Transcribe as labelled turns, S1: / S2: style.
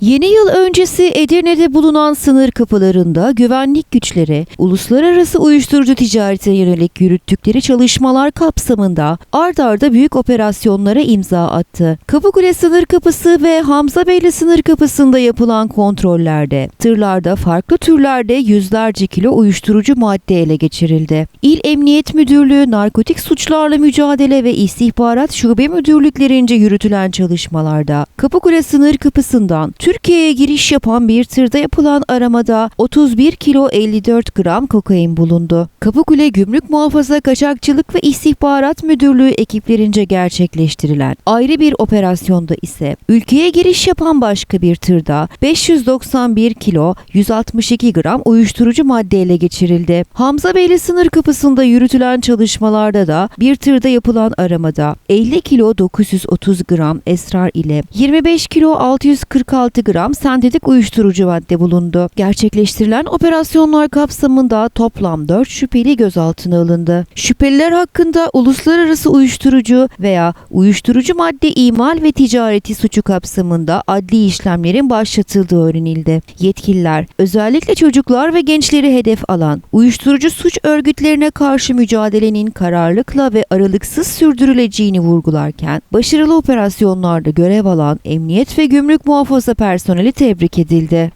S1: Yeni yıl öncesi Edirne'de bulunan sınır kapılarında güvenlik güçleri uluslararası uyuşturucu ticaretine yönelik yürüttükleri çalışmalar kapsamında ard arda büyük operasyonlara imza attı. Kapıkule sınır kapısı ve Hamzabeyli sınır kapısında yapılan kontrollerde tırlarda farklı türlerde yüzlerce kilo uyuşturucu madde ele geçirildi. İl Emniyet Müdürlüğü Narkotik Suçlarla Mücadele ve İstihbarat Şube Müdürlüklerince yürütülen çalışmalarda Kapıkule sınır kapısından Türkiye'ye giriş yapan bir tırda yapılan aramada 31 kilo 54 gram kokain bulundu. Kapıkule Gümrük Muhafaza Kaçakçılık ve İstihbarat Müdürlüğü ekiplerince gerçekleştirilen ayrı bir operasyonda ise ülkeye giriş yapan başka bir tırda 591 kilo 162 gram uyuşturucu madde ele geçirildi. Hamzabeyli sınır kapısında yürütülen çalışmalarda da bir tırda yapılan aramada 50 kilo 930 gram esrar ile 25 kilo 646 gram sentetik uyuşturucu madde bulundu. Gerçekleştirilen operasyonlar kapsamında toplam 4 şüpheli gözaltına alındı. Şüpheliler hakkında uluslararası uyuşturucu veya uyuşturucu madde imal ve ticareti suçu kapsamında adli işlemlerin başlatıldığı öğrenildi. Yetkililer özellikle çocuklar ve gençleri hedef alan uyuşturucu suç örgütlerine karşı mücadelenin kararlılıkla ve aralıksız sürdürüleceğini vurgularken başarılı operasyonlarda görev alan emniyet ve gümrük muhafaza personeli tebrik edildi.